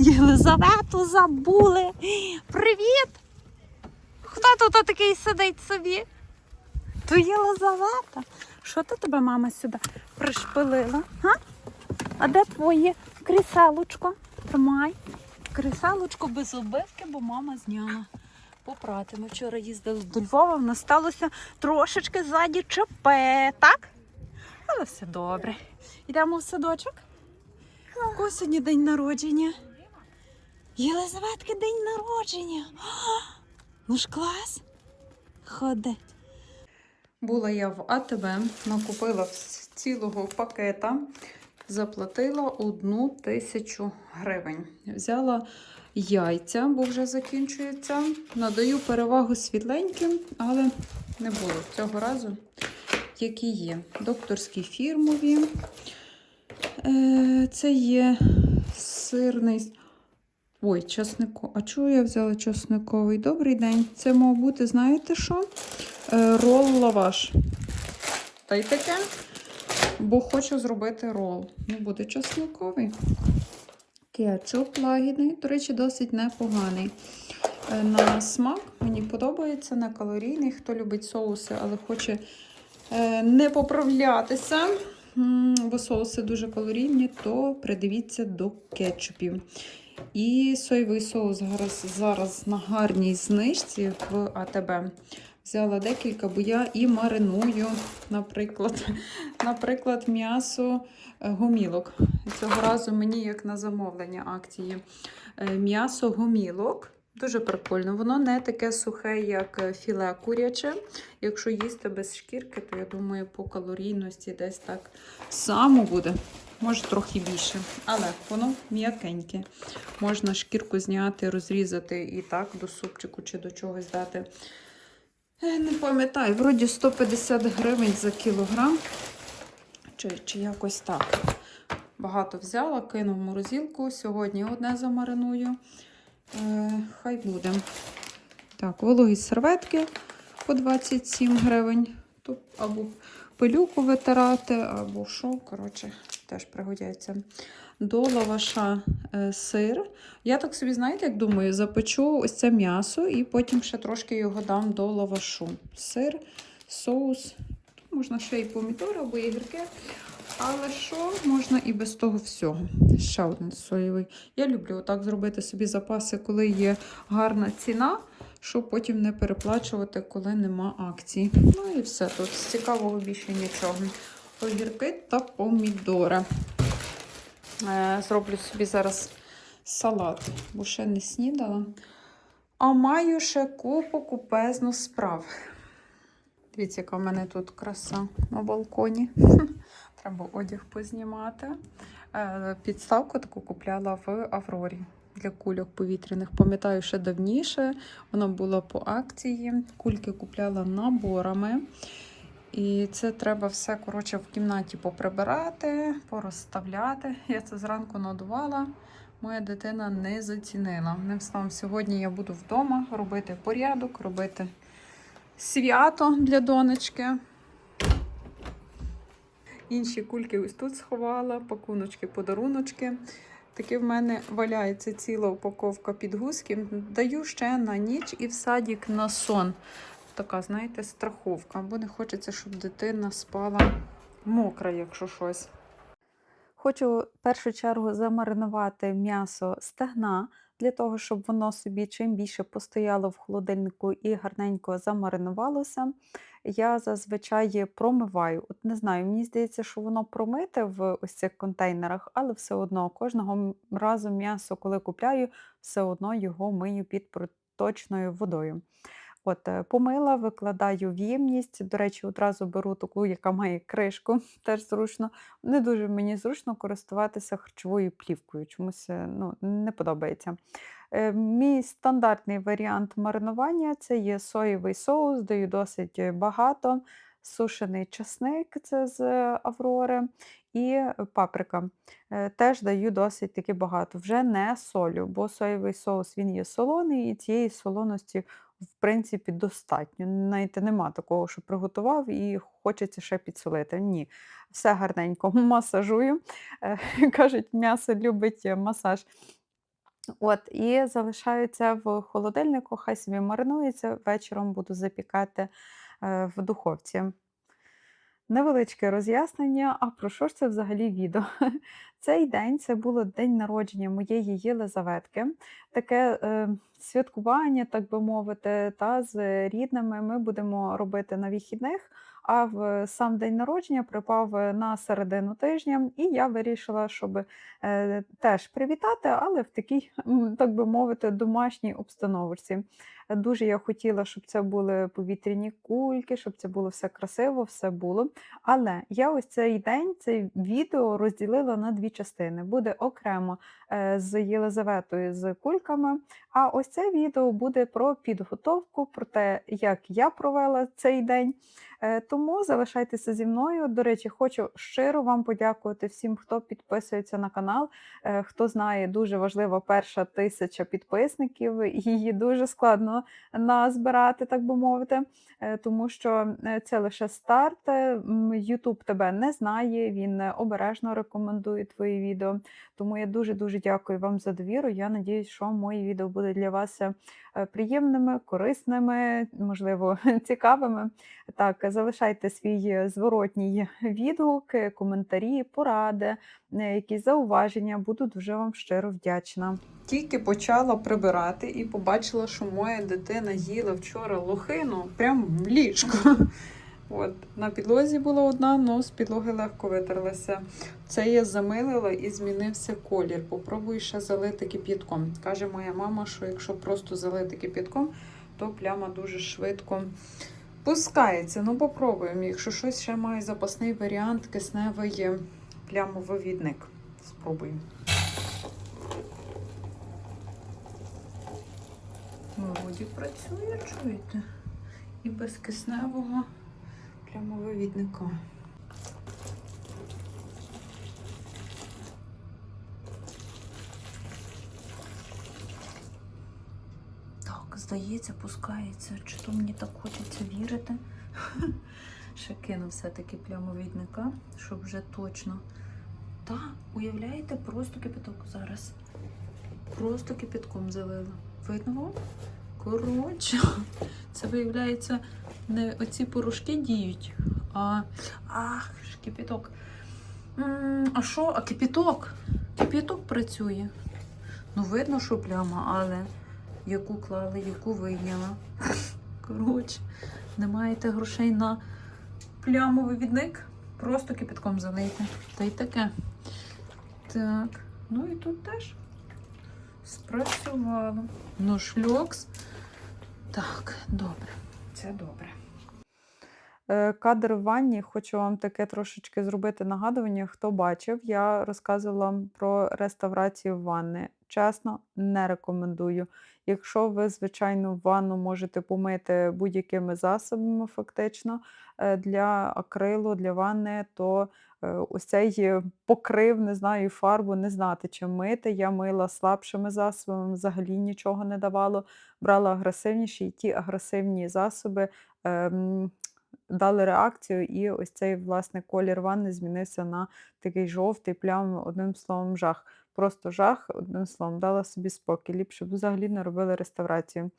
Єлизавету забули. Привіт! Хто тут такий сидить собі? То Єлизавета. Що то тебе мама сюди пришпилила? Га? А де твоє кріселочко? Тримай. Кріселочко без обивки, бо мама зняла попрати. Ми вчора їздили до Львова, в нас сталося трошечки ззаді ЧП, так? Але все добре. Йдемо в садочок. Кого сьогодні день народження? Єлизаветки день народження. Ну ж клас. Ходи. Була я в АТБ, накупила цілого пакета, заплатила одну тисячу гривень. Взяла яйця, бо вже закінчується. Надаю перевагу світленьким, але не було цього разу, які є. Докторські фірмові. Е, Це є сирний. Ой, часнико. А чого я взяла часниковий? Добрий день. Це мав бути, знаєте що? Е, Рол лаваш. Та й таке. Бо хочу зробити рол. Ну, буде часниковий. Кетчуп лагідний, до речі, досить непоганий. Е, На смак мені подобається, не калорійний. Хто любить соуси, але хоче е, не поправлятися, бо соуси дуже калорійні, то придивіться до кетчупів. І соєвий соус зараз, зараз на гарній знижці в АТБ. Взяла декілька, бо я і мариную, наприклад, наприклад, м'ясо е, гомілок. Цього разу мені як на замовлення акції. Е, М'ясо гомілок. Дуже прикольно. Воно не таке сухе, як е, філе куряче. Якщо їсти без шкірки, то я думаю, по калорійності десь так само буде. Може, трохи більше. Але воно м'якеньке. Можна шкірку зняти, розрізати і так до супчику чи до чогось дати. Е, Не пам'ятаю, вроді 150 гривень за кілограм. Чи, чи якось так. Багато взяла, кинув в морозилку. Сьогодні одне замариную. Е, хай буде. Так, вологі серветки по 27 гривень. Тут або пилюку витирати, або що. Коротше, теж пригодяться. До лаваша е, сир. Я так собі, знаєте, як думаю, запечу ось це м'ясо і потім ще трошки його дам до лавашу. Сир, соус. Тут можна ще і помідори або і гірки. Але що можна і без того всього. Ще один соєвий. Я люблю отак зробити собі запаси, коли є гарна ціна, щоб потім не переплачувати, коли нема акцій. Ну і все. Тут з цікавого більше нічого. Огірки та помідори. Е, Зроблю собі зараз салат, бо ще не снідала. А маю ще купу купезну справ. Дивіться, яка в мене тут краса на балконі. Треба одяг познімати. Е, Підставку таку купляла в Аврорі для кульок повітряних. Пам'ятаю, ще давніше вона була по акції. Кульки купляла наборами. І це треба все коротше, в кімнаті поприбирати, порозставляти. Я це зранку надувала. Моя дитина не зацінила. Ним словом, сьогодні я буду вдома робити порядок, робити свято для донечки. Інші кульки ось тут сховала, пакуночки, подаруночки. Таки в мене валяється ціла упаковка підгузків. Даю ще на ніч і в садік на сон. Така, знаєте, страховка. Бо не хочеться, щоб дитина спала мокра, якщо щось. Хочу в першу чергу замаринувати м'ясо стегна для того, щоб воно собі чим більше постояло в холодильнику і гарненько замаринувалося. Я зазвичай промиваю. От не знаю, мені здається, що воно промите в ось цих контейнерах, але все одно кожного разу м'ясо, коли купляю, все одно його мию під проточною водою. От, е, помила, викладаю в. До речі, одразу беру таку, яка має кришку, теж зручно. Не дуже мені зручно користуватися харчовою плівкою. Чомусь е, ну, не подобається. Е, Мій стандартний варіант маринування це є соєвий соус, даю досить багато, сушений чесник це з Аврори і паприка. Теж даю досить таки багато. Вже не солю, бо соєвий соус він є солоний, і цієї солоності в принципі достатньо. Навіть нема такого, що приготував і хочеться ще підсолити. Ні, все гарненько масажую. Е, Кажуть, м'ясо любить масаж. От, і залишаються в холодильнику, хай собі маринується. Вечором буду запікати е, в духовці. Невеличке роз'яснення, а про що ж це взагалі відео? Цей день це було день народження моєї Єлизаветки. Таке е, святкування, так би мовити, та з рідними ми будемо робити на вихідних. А в сам день народження припав на середину тижня, і я вирішила, щоб е, теж привітати, але в такій, так би мовити, домашній обстановці. Дуже я хотіла, щоб це були повітряні кульки, щоб це було все красиво, все було. Але я ось цей день, це відео розділила на дві частини. Буде окремо е, з Єлизаветою з кульками. А ось це відео буде про підготовку, про те, як я провела цей день. Е, Тому залишайтеся зі мною. До речі, хочу щиро вам подякувати всім, хто підписується на канал. Е, Хто знає, дуже важлива перша тисяча підписників. Її дуже складно назбирати, так би мовити, е, тому що це лише старт. Ютуб тебе не знає, він обережно рекомендує твої відео. Тому я дуже дуже дякую вам за довіру. Я надіюсь, що мої відео будуть для вас приємними, корисними, можливо, цікавими. Так, залишайте свій е, зворотній відгук, е, коментарі, поради, е, якісь зауваження. Буду дуже вам щиро вдячна. Тільки почала прибирати і побачила, що моя дитина їла вчора лохину прямо в ліжко. От, на підлозі була одна, але з підлоги легко витерлася. Це я замилила і змінився колір. Попробую ще залити кип'ятком. Каже моя мама, що якщо просто залити кип'ятком, то пляма дуже швидко пускається. Ну, попробуємо. Якщо щось ще має запасний варіант, кисневий плямовивідник. Спробуємо. Молоді працює, чуєте? І без кисневого плямовивідника. Так, здається, пускається. Чи то мені так хочеться вірити? Ще кину все-таки плямовідника, щоб вже точно. Та, уявляєте, просто кипяток зараз. Просто кипятком залила. Видно вам? Коротше, це виявляється, не оці порошки діють, а. Ах, ж кипяток. А що? А кипяток? Кипяток працює. Ну, видно, що пляма, але яку клали, яку вийняла. Коротше, не маєте грошей на плямовий відник, просто кипятком залийте. Та й таке. Так, ну і тут теж спрацювало. Ну, шльокс. Так, добре. Це добре. Е, Кадр в ванні, хочу вам таке трошечки зробити нагадування. Хто бачив, я розказувала про реставрацію ванни. Чесно, не рекомендую. Якщо ви, звичайно, ванну можете помити будь-якими засобами, фактично, е, для акрилу, для ванни, то е, ось цей е, покрив, не знаю, фарбу не знати, чим мити. Я мила слабшими засобами, взагалі нічого не давало. Брала агресивніші, і ті агресивні засоби. ем, Дали реакцію, і ось цей власне колір ванни змінився на такий жовтий, плям, одним словом, жах. Просто жах, одним словом, дала собі спокій. Ліпше б взагалі не робили реставрацію.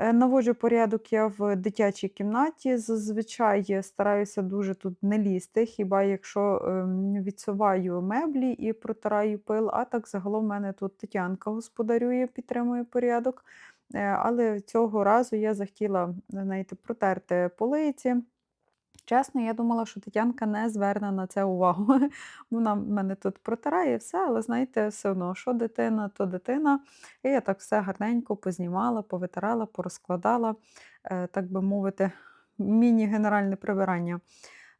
Е, Наводжу порядок я в дитячій кімнаті. Зазвичай стараюся дуже тут не лізти, хіба якщо ем, відсуваю меблі і протираю пил, а так загалом в мене тут Тетянка господарює, підтримує порядок. Е, Але цього разу я захотіла знаєте, протерти полиці. Чесно, я думала, що Тетянка не зверне на це увагу. Вона мене тут протирає все, але знаєте, все одно, що дитина, то дитина. І я так все гарненько познімала, повитирала, порозкладала, е, так би мовити, міні-генеральне прибирання.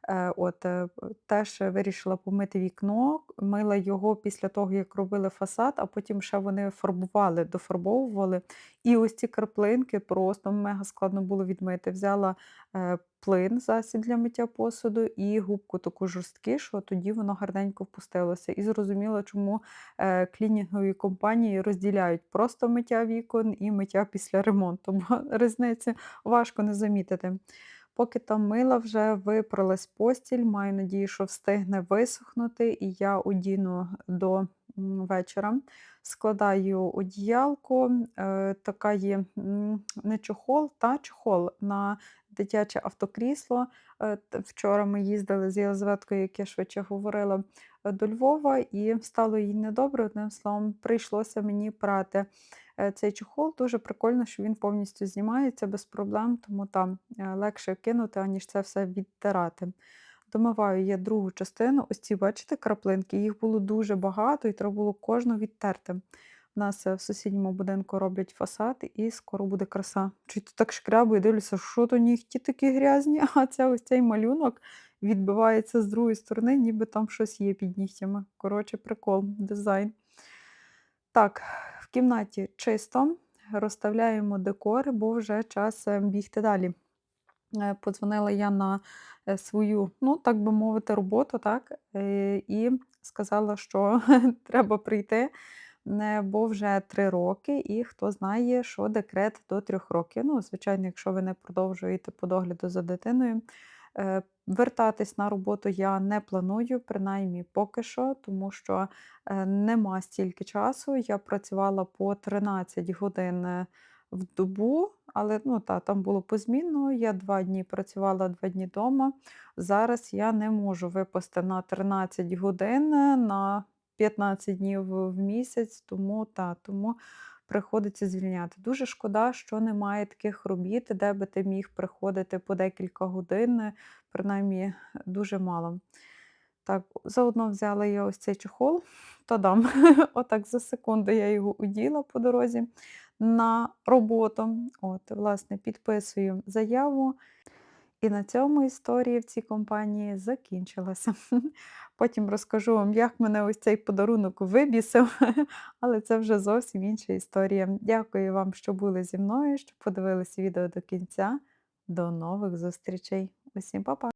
Е, От, е, теж вирішила помити вікно, мила його після того, як робили фасад, а потім ще вони фарбували, дофарбовували. І ось ці краплинки просто мега складно було відмити. Взяла е, плин, засіб для миття посуду, і губку таку жорсткі, що тоді воно гарненько впустилося. І зрозуміла, чому клінінгові компанії розділяють просто миття вікон і миття після ремонту, бо різниці важко не замітити. Поки там мила вже випралась постіль, маю надію, що встигне висохнути, і я одіну до вечора. Складаю одіялко, е, така є не чохол, та чохол на дитяче автокрісло. Е, Вчора ми їздили з Єлизаветкою, як я швидше говорила, е, до Львова, і стало їй недобре. Одним словом, прийшлося мені прати е, цей чохол. Дуже прикольно, що він повністю знімається без проблем, тому там легше кинути, аніж це все відтирати. Домиваю я другу частину. Ось ці, бачите, краплинки, їх було дуже багато, і треба було кожну відтерти. У нас е, в сусідньому будинку роблять фасад, і скоро буде краса. Чуть так шкрябую, дивлюся, що то нігті такі грязні, а це ось цей малюнок відбивається з другої сторони, ніби там щось є під нігтями. Коротше, прикол, дизайн. Так, в кімнаті чисто, розставляємо декори, бо вже час е, бігти далі. Е, Подзвонила я на свою, ну так би мовити, роботу, так, і сказала, що треба прийти, бо вже три роки, і хто знає, що декрет до трьох років. Ну, звичайно, якщо ви не продовжуєте по догляду за дитиною. Е, Вертатись на роботу я не планую, принаймні поки що, тому що е, нема стільки часу. Я працювала по 13 годин е, в добу, але ну, та, там було позмінно. Я два дні працювала, два дні вдома. Зараз я не можу випасти на 13 годин на 15 днів в місяць, тому, та, тому приходиться звільняти. Дуже шкода, що немає таких робіт, де би ти міг приходити по декілька годин, принаймні дуже мало. Так, заодно взяла я ось цей чохол, та-дам, отак за секунду я його уділа по дорозі на роботу. От, власне, підписую заяву. І на цьому історія в цій компанії закінчилася. Потім розкажу вам, як мене ось цей подарунок вибісив, але це вже зовсім інша історія. Дякую вам, що були зі мною, що подивилися відео до кінця. До нових зустрічей. Усім па-па!